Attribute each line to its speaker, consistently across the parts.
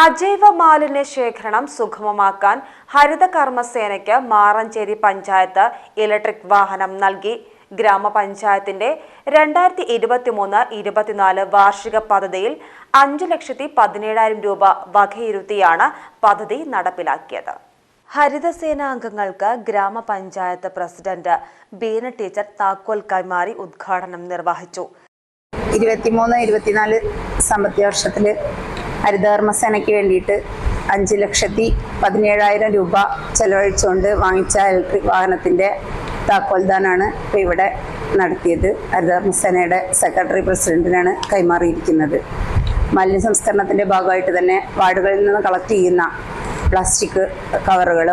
Speaker 1: അജൈവ മാലിന്യ ശേഖരണം സുഗമമാക്കാൻ ഹരിത കർമ്മസേനയ്ക്ക് മാറഞ്ചേരി പഞ്ചായത്ത് ഇലക്ട്രിക് വാഹനം നൽകി. ഗ്രാമപഞ്ചായത്തിന്റെ രണ്ടായിരത്തി ഇരുപത്തിമൂന്ന് ഇരുപത്തിനാല് വാർഷിക പദ്ധതിയിൽ അഞ്ചു ലക്ഷത്തി പതിനേഴായിരം രൂപ വകയിരുത്തിയാണ് പദ്ധതി നടപ്പിലാക്കിയത്. ഹരിതസേന അംഗങ്ങൾക്ക് ഗ്രാമപഞ്ചായത്ത് പ്രസിഡന്റ് ബീന ടീച്ചർ താക്കോൽ കൈമാറി ഉദ്ഘാടനം നിർവഹിച്ചു.
Speaker 2: ഇരുപത്തിമൂന്ന് ഇരുപത്തിനാല് സാമ്പത്തിക വർഷത്തിൽ ഹരിതകർമ്മസേനയ്ക്ക് വേണ്ടിയിട്ട് അഞ്ച് ലക്ഷത്തി പതിനേഴായിരം രൂപ ചെലവഴിച്ചുകൊണ്ട് വാങ്ങിച്ച ഇലക്ട്രിക് വാഹനത്തിന്റെ താക്കോൽദാനാണ് ഇപ്പോൾ ഇവിടെ നടത്തിയത്. ഹരിതകർമ്മസേനയുടെ സെക്രട്ടറി പ്രസിഡന്റിനാണ് കൈമാറിയിരിക്കുന്നത്. മാലിന്യ സംസ്കരണത്തിന്റെ ഭാഗമായിട്ട് തന്നെ വാർഡുകളിൽ നിന്ന് കളക്ട് ചെയ്യുന്ന പ്ലാസ്റ്റിക് കവറുകൾ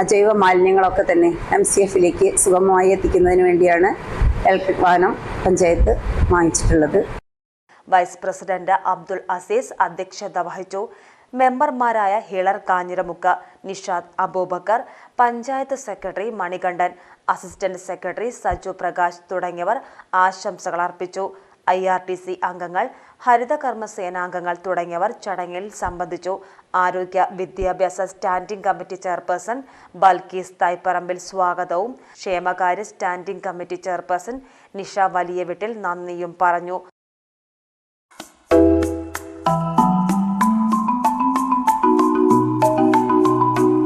Speaker 2: അജൈവ മാലിന്യങ്ങളൊക്കെ തന്നെ എം സി എഫിലേക്ക് സുഗമമായി എത്തിക്കുന്നതിന് വേണ്ടിയാണ് ഇലക്ട്രിക് വാഹനം പഞ്ചായത്ത് വാങ്ങിച്ചിട്ടുള്ളത്.
Speaker 1: വൈസ് പ്രസിഡന്റ് അബ്ദുൾ അസീസ് അധ്യക്ഷത വഹിച്ചു. മെമ്പർമാരായ Hilar Kanjiramukku Nishad Abubakar panchayat secretary Manikandan assistant secretary Saju Prakash തുടങ്ങിയവർ ആശംസകൾ അർപ്പിച്ചു. ഐ ആർ ടി സി അംഗങ്ങൾ ഹരിതകർമ്മ സേനാംഗങ്ങൾ തുടങ്ങിയവർ ചടങ്ങിൽ സംബന്ധിച്ചു. ആരോഗ്യ വിദ്യാഭ്യാസ standing committee chairperson Balkees Thaiparambil സ്വാഗതവും. ക്ഷേമകാര്യ standing committee chairperson Nisha Valiyaveettil നന്ദിയും പറഞ്ഞു.